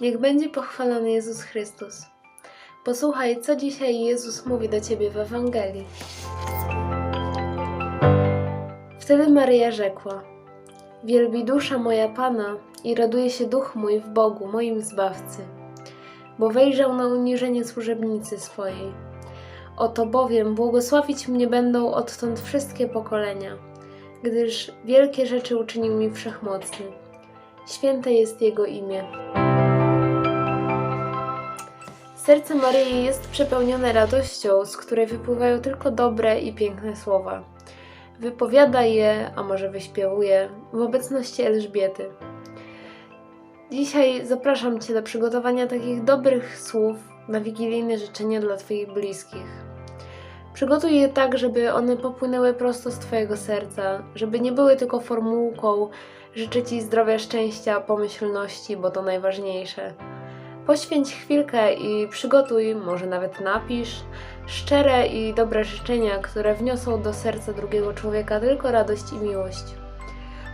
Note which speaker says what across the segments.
Speaker 1: Niech będzie pochwalony Jezus Chrystus. Posłuchaj, co dzisiaj Jezus mówi do ciebie w Ewangelii. Wtedy Maryja rzekła: Wielbi dusza moja Pana i raduje się duch mój w Bogu, moim Zbawcy, bo wejrzał na uniżenie służebnicy swojej. Oto bowiem błogosławić mnie będą odtąd wszystkie pokolenia, gdyż wielkie rzeczy uczynił mi Wszechmocny. Święte jest Jego imię. Serce Maryi jest przepełnione radością, z której wypływają tylko dobre i piękne słowa. Wypowiada je, a może wyśpiewuje, w obecności Elżbiety. Dzisiaj zapraszam Cię do przygotowania takich dobrych słów na wigilijne życzenia dla Twoich bliskich. Przygotuj je tak, żeby one popłynęły prosto z Twojego serca, żeby nie były tylko formułką życzę Ci zdrowia, szczęścia, pomyślności, bo to najważniejsze. Poświęć chwilkę i przygotuj, może nawet napisz, szczere i dobre życzenia, które wniosą do serca drugiego człowieka tylko radość i miłość.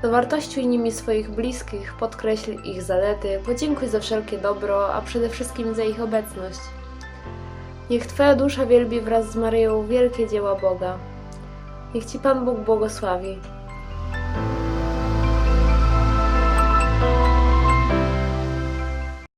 Speaker 1: Dowartościuj nimi swoich bliskich, podkreśl ich zalety, podziękuj za wszelkie dobro, a przede wszystkim za ich obecność. Niech Twoja dusza wielbi wraz z Maryją wielkie dzieła Boga. Niech Ci Pan Bóg błogosławi.